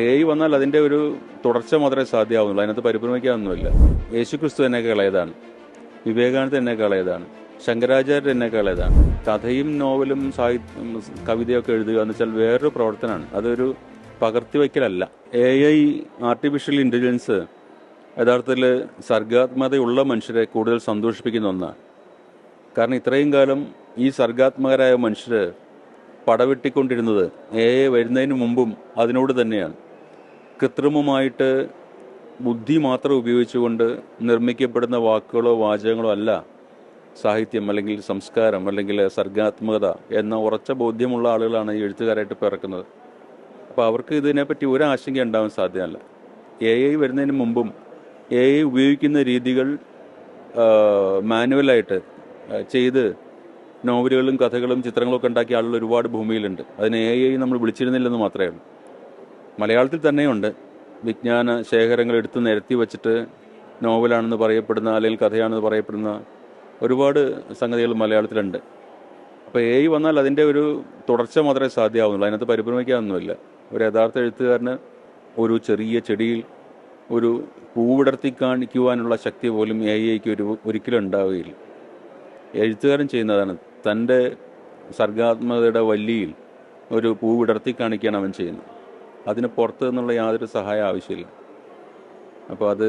A I വന്നാൽ അതിന്റെ ഒരു തുടർച്ച മാത്രമേ സാധ്യമാവുന്നുള്ളൂ. അതിനകത്ത് പരിഭ്രമിക്കാനൊന്നുമില്ല. യേശു ക്രിസ്തു എന്നേക്കാൾ ഇളയതാണ് വിവേകാനന്ദ എന്നേക്കാൾ കളയതാണ് ശങ്കരാചാര്യ എന്നേക്കാൾ കളയതാണ് കഥയും നോവലും സാഹിത്യം കവിതയൊക്കെ എഴുതുക എന്ന് വെച്ചാൽ വേറൊരു പ്രവർത്തനമാണ്. അതൊരു പകർത്തിവയ്ക്കലല്ല എ ഐ ആർട്ടിഫിഷ്യൽ ഇന്റലിജൻസ് യഥാർത്ഥത്തിൽ സർഗാത്മകതയുള്ള മനുഷ്യരെ കൂടുതൽ സന്തോഷിപ്പിക്കുന്ന ഒന്നാണ്. കാരണം ഇത്രയും കാലം ഈ സർഗാത്മകരായ മനുഷ്യർ പടവെട്ടിക്കൊണ്ടിരുന്നത് എ വരുന്നതിന് മുമ്പും അതിനോട് തന്നെയാണ്. കൃത്രിമമായിട്ട് ബുദ്ധി മാത്രം ഉപയോഗിച്ചുകൊണ്ട് നിർമ്മിക്കപ്പെടുന്ന വാക്കുകളോ വാചകങ്ങളോ അല്ല സാഹിത്യം അല്ലെങ്കിൽ സംസ്കാരം അല്ലെങ്കിൽ സർഗാത്മകത എന്ന ഉറച്ച ബോധ്യമുള്ള ആളുകളാണ് ഈ എഴുത്തുകാരായിട്ട് പിറക്കുന്നത്. അപ്പോൾ അവർക്ക് ഇതിനെപ്പറ്റി ഒരു ആശങ്ക ഉണ്ടാവാൻ സാധ്യമല്ല. എ ഐ വരുന്നതിന് മുമ്പും എ ഐ ഉപയോഗിക്കുന്ന രീതികൾ മാനുവലായിട്ട് ചെയ്ത് നോവലുകളും കഥകളും ചിത്രങ്ങളും ഒക്കെ ഉണ്ടാക്കിയ ആളുകൾ ഒരുപാട് ഭൂമിയിലുണ്ട്. അതിന് എ ഐ നമ്മൾ വിളിച്ചിരുന്നില്ലെന്ന് മാത്രമേ ഉള്ളൂ. മലയാളത്തിൽ തന്നെയുണ്ട്. വിജ്ഞാന ശേഖരങ്ങൾ എടുത്ത് നിരത്തി വച്ചിട്ട് നോവലാണെന്ന് പറയപ്പെടുന്ന അല്ലെങ്കിൽ കഥയാണെന്ന് പറയപ്പെടുന്ന ഒരുപാട് സംഗതികൾ മലയാളത്തിലുണ്ട്. അപ്പോൾ എ വന്നാൽ അതിന്റെ ഒരു തുടർച്ച മാത്രമേ സാധ്യമാവുന്നുള്ളൂ. അതിനകത്ത് പരിഭ്രമിക്കാനൊന്നുമില്ല. ഒരു യഥാർത്ഥ എഴുത്തുകാരന് ഒരു ചെറിയ ചെടിയിൽ ഒരു പൂവിടർത്തി കാണിക്കുവാനുള്ള ശക്തി പോലും എ ഐക്ക് ഒരു ഒരിക്കലും ഉണ്ടാവുകയില്ല. എഴുത്തുകാരൻ ചെയ്യുന്നതാണ്. തന്റെ സർഗാത്മകതയുടെ വല്ലിയിൽ ഒരു പൂവിടർത്തി കാണിക്കുകയാണ് അവൻ ചെയ്യുന്നത്. അതിന് പുറത്തു നിന്നുള്ള യാതൊരു സഹായം ആവശ്യമില്ല. അപ്പോൾ അത്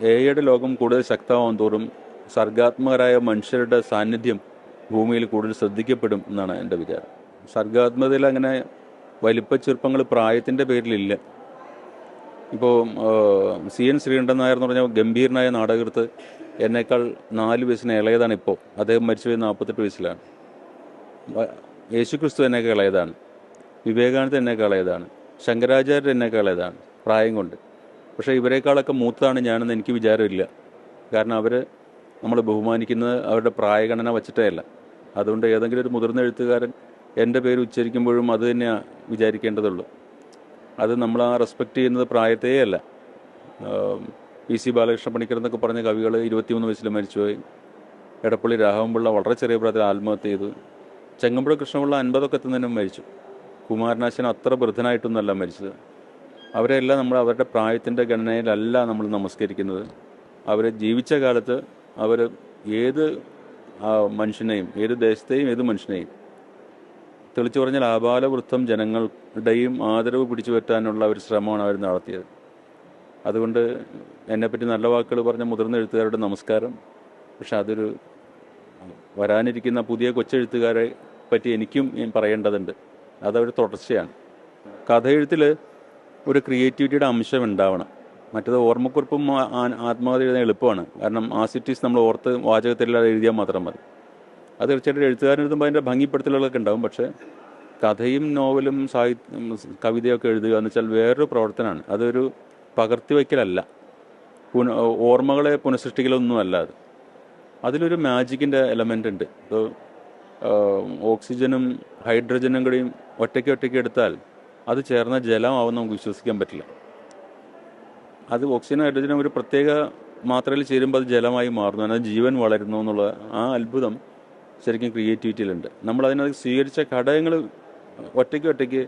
എ ഐയുടെ ലോകം കൂടുതൽ ശക്തമാവും തോറും സർഗാത്മകരായ മനുഷ്യരുടെ സാന്നിധ്യം ഭൂമിയിൽ കൂടുതൽ ശ്രദ്ധിക്കപ്പെടും എന്നാണ് എന്റെ വിചാരം. സർഗാത്മകതയിൽ അങ്ങനെ വലിപ്പ ചെറുപ്പങ്ങൾ പ്രായത്തിന്റെ പേരിലില്ല. ഇപ്പോൾ സി എൻ ശ്രീകണ്ഠൻ നായർ എന്ന് പറഞ്ഞാൽ ഗംഭീരനായ നാടകൃത്ത് എന്നേക്കാൾ നാല് വയസ്സിന് ഇളയതാണ് ഇപ്പോൾ. അദ്ദേഹം മരിച്ചു പോയി നാൽപ്പത്തെട്ട് വയസ്സിലാണ്. യേശു ക്രിസ്തു എന്നേക്കാൾ ഇളയതാണ്. വിവേകാനന്ദ എന്നേക്കാൾ ഇളയതാണ് ശങ്കരാചാര്യർ എന്നേക്കാൾ പ്രായം കൊണ്ട്. പക്ഷേ ഇവരെക്കാളൊക്കെ മൂത്താണ് ഞാനെന്ന് എനിക്ക് വിചാരമില്ല. കാരണം അവർ നമ്മൾ ബഹുമാനിക്കുന്നത് അവരുടെ പ്രായഗണന വച്ചിട്ടേ അല്ല അതുകൊണ്ട് ഏതെങ്കിലും ഒരു മുതിർന്ന എഴുത്തുകാരൻ എന്റെ പേര് ഉച്ചരിക്കുമ്പോഴും അത് തന്നെയാണ് വിചാരിക്കേണ്ടതുള്ളൂ. അത് നമ്മൾ ആ റെസ്പെക്റ്റ് ചെയ്യുന്നത് പ്രായത്തേ അല്ല. പി സി ബാലകൃഷ്ണ പണിക്കർ എന്നൊക്കെ പറഞ്ഞ കവികൾ ഇരുപത്തിമൂന്ന് വയസ്സിൽ മരിച്ചുപോയി. എടപ്പള്ളി രാഘവൻപിള്ള വളരെ ചെറിയ പ്രായത്തിൽ ആത്മഹത്യ ചെയ്തു. ചെങ്ങമ്പുഴ കൃഷ്ണപിള്ള അൻപതൊക്കെ എത്തുന്നതിനും മരിച്ചു. കുമാരനാശൻ അത്ര വൃദ്ധനായിട്ടൊന്നുമല്ല മരിച്ചത്. അവരെല്ലാം നമ്മൾ അവരുടെ പ്രായത്തിന്റെ ഗണനയിലല്ല നമ്മൾ നമസ്കരിക്കുന്നത്. അവർ ജീവിച്ച കാലത്ത് അവർ ഏത് മനുഷ്യനെയും ഏത് ദേശത്തെയും ഏത് മനുഷ്യനെയും തെളിച്ചു പറഞ്ഞാൽ ആബാലവൃദ്ധം ജനങ്ങളുടെയും ആദരവ് പിടിച്ചു പറ്റാനുള്ള ഒരു ശ്രമമാണ് അവർ നടത്തിയത്. അതുകൊണ്ട് എന്നെപ്പറ്റി നല്ല വാക്കുകൾ പറഞ്ഞ മുതിർന്ന എഴുത്തുകാരുടെ നമസ്കാരം. പക്ഷെ അതൊരു വരാനിരിക്കുന്ന പുതിയ കൊച്ചെഴുത്തുകാരെ പറ്റി എനിക്കും പറയേണ്ടതുണ്ട്. അതൊരു തുടർച്ചയാണ്. കഥയെഴുത്തിൽ ഒരു ക്രിയേറ്റിവിറ്റിയുടെ അംശം ഉണ്ടാവണം. മറ്റത് ഓർമ്മക്കുറിപ്പും ആത്മകഥ എഴുതാൻ എളുപ്പമാണ്. കാരണം ആ സിറ്റീസ് നമ്മൾ ഓർത്ത് വാചകത്തിലല്ലാതെ എഴുതിയാൽ മാത്രം മതി. അത് തീർച്ചയായിട്ടും എഴുത്തുകാരൻ എഴുതുമ്പോൾ അതിന്റെ ഭംഗിപ്പെടുത്തലുകളൊക്കെ ഉണ്ടാവും. പക്ഷേ കഥയും നോവലും സാഹിത്യ കവിതയൊക്കെ എഴുതുക എന്ന് വെച്ചാൽ വേറൊരു പ്രവർത്തനമാണ്. അതൊരു പകർത്തിവയ്ക്കലല്ല പുന ഓർമ്മകളെ പുനഃസൃഷ്ടിക്കലൊന്നും അല്ല അത്. അതിലൊരു മാജിക്കിന്റെ എലമെന്റ് ഉണ്ട്. ഇപ്പോൾ ഓക്സിജനും ഹൈഡ്രജനും കൂടിയും ഒറ്റയ്ക്ക് ഒറ്റയ്ക്ക് എടുത്താൽ അത് ചേർന്ന ജലമാവും നമുക്ക് വിശ്വസിക്കാൻ പറ്റില്ല. അത് ഓക്സിജനും ഹൈഡ്രജനും ഒരു പ്രത്യേക മാത്രയിൽ ചേരുമ്പോൾ അത് ജലമായി മാറുന്നു. അത് ജീവൻ വളരുന്നു എന്നുള്ള ആ അത്ഭുതം ശരിക്കും ക്രിയേറ്റിവിറ്റിയിലുണ്ട്. നമ്മൾ അതിനകത്ത് സ്വീകരിച്ച ഘടകങ്ങൾ ഒറ്റയ്ക്ക് ഒറ്റയ്ക്ക്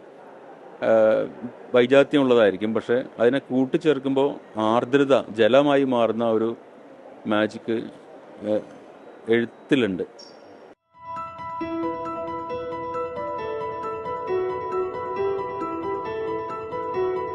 വൈജാത്യമുള്ളതായിരിക്കും. പക്ഷേ അതിനെ കൂട്ടിച്ചേർക്കുമ്പോൾ ആർദ്രത ജലമായി മാറുന്ന ഒരു മാജിക്ക് എഴുത്തിലുണ്ട്.